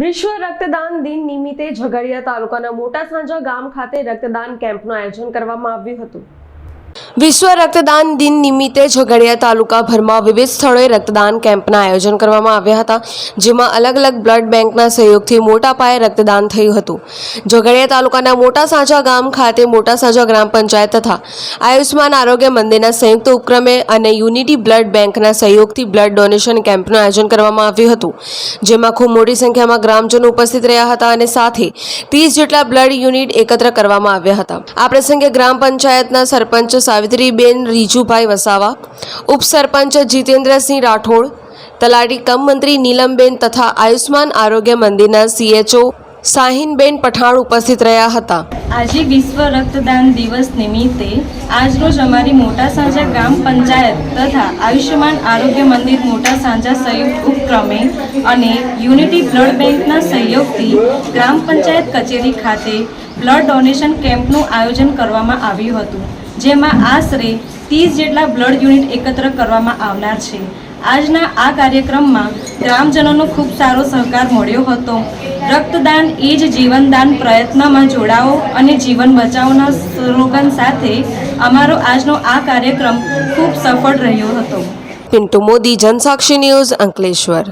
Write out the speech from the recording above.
વિશ્વ રક્તદાન દિન નિમિત્તે ઝઘડિયા તાલુકાના મોટા સાંજા ગામ ખાતે રક્તદાન કેમ્પનું આયોજન કરવામાં આવ્યું હતું. વિશ્વ રક્તદાન દિન નિમિત્તે ઝઘડિયા તાલુકાભરમાં વિવિધ સ્થળોએ રક્તદાન કેમ્પના આયોજન કરવામાં આવ્યા હતા, જેમાં અલગ અલગ બ્લડ બેંકના સહયોગથી મોટા પાયે રક્તદાન થયું હતું. ઝઘડિયા તાલુકાના મોટા સાંજા ગામ ખાતે મોટા સાંજા ગ્રામ પંચાયત તથા આયુષ્માન આરોગ્ય મંદિરના સંયુક્ત ઉપક્રમે અને યુનિટી બ્લડ બેંકના સહયોગથી બ્લડ ડોનેશન કેમ્પનું આયોજન કરવામાં આવ્યું હતું, જેમાં ખૂબ મોટી સંખ્યામાં ગ્રામજનો ઉપસ્થિત રહ્યા હતા અને સાથે ત્રીસ જેટલા બ્લડ યુનિટ એકત્ર કરવામાં આવ્યા હતા. આ પ્રસંગે ગ્રામ પંચાયતના સરપંચ સાવિત્રીબેન, રીજુભાઈ વસાવા, ઉપસરપંચ જીતેન્દ્રસિંહ રાઠોડ, તલાટી કમ મંત્રી નીલમબેન તથા આયુષ્માન આરોગ્ય મંદિરના સીએચઓ સાહિનબેન પઠાણ ઉપસ્થિત રહ્યા હતા. આજે વિશ્વ રક્તદાન દિવસ નિમિત્તે આજરોજ અમારી મોટા સાંજા ગ્રામ પંચાયત તથા આયુષ્યમાન આરોગ્ય મંદિર મોટા સાંજા સંયુક્ત ઉપક્રમે અને યુનિટી બ્લડ બેંકના સહયોગથી ગ્રામ પંચાયત કચેરી ખાતે બ્લડ ડોનેશન કેમ્પનું આયોજન કરવામાં આવ્યું હતું. જેમાં આશરે ત્રીસ જેટલા બ્લડ યુનિટ એકત્ર કરવામાં આવનાર છે. આજના આ કાર્યક્રમમાં ગ્રામજનોનો ખૂબ સારો સહકાર મળ્યો હતો. રક્તદાન એ જ જીવનદાન પ્રયત્નમાં જોડાઓ અને જીવન બચાવોના સ્લોગન સાથે અમારો આજનો આ કાર્યક્રમ ખૂબ સફળ રહ્યો હતો. પિન્ટુ મોદી, જનસાક્ષી ન્યૂઝ અંકલેશ્વર.